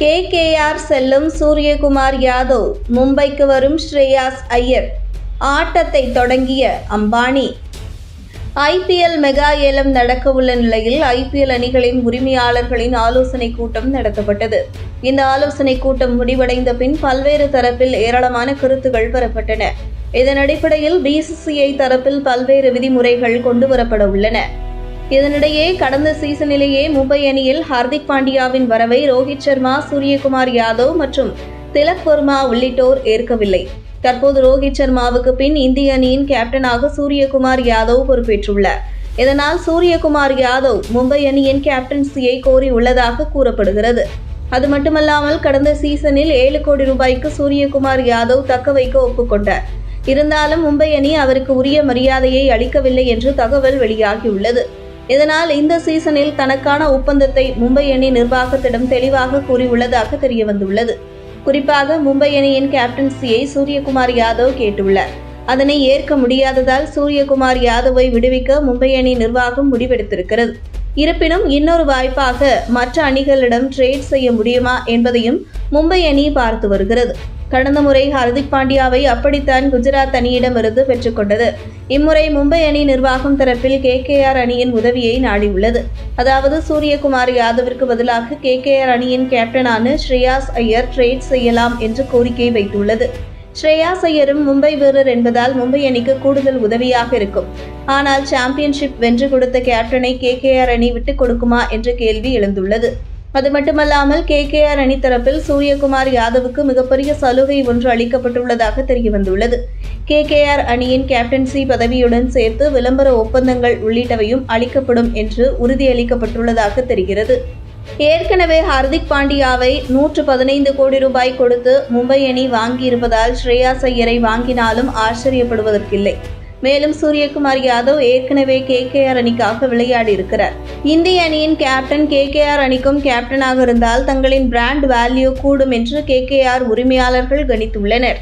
KKR செல்லும் சூரியகுமார் யாதவ் மும்பைக்கு வரும் ஸ்ரேயாஸ் ஐயர். ஆட்டத்தை தொடங்கிய அம்பானி. ஐபிஎல் மெகா ஏலம் நடக்கவுள்ள நிலையில் ஐபிஎல் அணிகளின் உரிமையாளர்களின் ஆலோசனை கூட்டம் நடத்தப்பட்டது. இந்த ஆலோசனை கூட்டம் முடிவடைந்த பின் பல்வேறு தரப்பில் ஏராளமான கருத்துகள் பெறப்பட்டன. இதன் அடிப்படையில் பிசிசிஐ தரப்பில் பல்வேறு விதிமுறைகள் கொண்டுவரப்பட உள்ளன. இதனிடையே கடந்த சீசனிலேயே மும்பை அணியில் ஹார்திக் பாண்டியாவின் வரவை ரோஹித் சர்மா சூரியகுமார் யாதவ் மற்றும் திலக் வர்மா உள்ளிட்டோர் ஏற்கவில்லை. தற்போது ரோஹித் சர்மாவுக்கு பின் இந்திய அணியின் கேப்டனாக சூரியகுமார் யாதவ் பொறுப்பேற்றுள்ளார். இதனால் சூரியகுமார் யாதவ் மும்பை அணியின் கேப்டன்சியை கோரியுள்ளதாக கூறப்படுகிறது. அது மட்டுமல்லாமல் கடந்த சீசனில் ஏழு கோடி ரூபாய்க்கு சூரியகுமார் யாதவ் தக்க வைக்க ஒப்புக்கொண்டார் இருந்தாலும் மும்பை அணி அவருக்கு உரிய மரியாதையை அளிக்கவில்லை என்று தகவல் வெளியாகியுள்ளது. இதனால் இந்த சீசனில் தனக்கான ஒப்பந்தத்தை மும்பை அணி நிர்வாகத்திடம் தெளிவாக கூறியுள்ளதாக தெரியவந்துள்ளது. குறிப்பாக மும்பை அணியின் கேப்டன்சியை சூரியகுமார் யாதவ் கேட்டுள்ளார். அதனை ஏற்க முடியாததால் சூரியகுமார் யாதவை விடுவிக்க மும்பை அணி நிர்வாகம் முடிவெடுத்திருக்கிறது. இருப்பினும் இன்னொரு வாய்ப்பாக மற்ற அணிகளிடம் ட்ரேட் செய்ய முடியுமா என்பதையும் மும்பை அணி பார்த்து வருகிறது. கடந்த முறை ஹர்திக் பாண்டியாவை அப்படித்தான் குஜராத் அணியிடமிருந்து பெற்றுக்கொண்டது இம்முறை மும்பை அணி நிர்வாகம் தரப்பில் கேகேஆர் அணியின் உதவியை நாடியுள்ளது. அதாவது சூரியகுமார் யாதவிற்கு பதிலாக கேகேஆர் அணியின் கேப்டனான ஸ்ரேயாஸ் ஐயர் ட்ரேட் செய்யலாம் என்று கோரிக்கை வைத்துள்ளது. ஸ்ரேயாஸ் ஐயரும் மும்பை வீரர் என்பதால் மும்பை அணிக்கு கூடுதல் உதவியாக இருக்கும். ஆனால் சாம்பியன்ஷிப் வென்று கொடுத்த கேப்டனை கேகேஆர் அணி விட்டுக் கொடுக்குமா என்ற கேள்வி எழுந்துள்ளது. அது மட்டுமல்லாமல் கேகேஆர் அணி தரப்பில் சூரியகுமார் யாதவுக்கு மிகப்பெரிய சலுகை ஒன்று அளிக்கப்பட்டுள்ளதாக தெரியவந்துள்ளது கேகேஆர் அணியின் கேப்டன்சி பதவியுடன் சேர்த்து விளம்பர ஒப்பந்தங்கள் உள்ளிட்டவையும் அளிக்கப்படும் என்று உறுதியளிக்கப்பட்டுள்ளதாக தெரிகிறது. ஏற்கனவே ஹார்திக் பாண்டியாவை நூற்று பதினைந்து கோடி ரூபாய் கொடுத்து மும்பை அணி வாங்கியிருப்பதால் ஸ்ரேயாஸ் ஐயரை வாங்கினாலும் ஆச்சரியப்படுவதற்கில்லை. மேலும் சூரியகுமார் யாதவ் ஏற்கனவே கே கே ஆர் அணிக்காக விளையாடி இருக்கிறார். இந்திய அணியின் கேப்டன் கே கேஆர் அணிக்கும் கேப்டனாக இருந்தால் தங்களின் பிராண்ட் வேல்யூ கூடும் என்று கே கே ஆர் உரிமையாளர்கள் கணித்துள்ளனர்.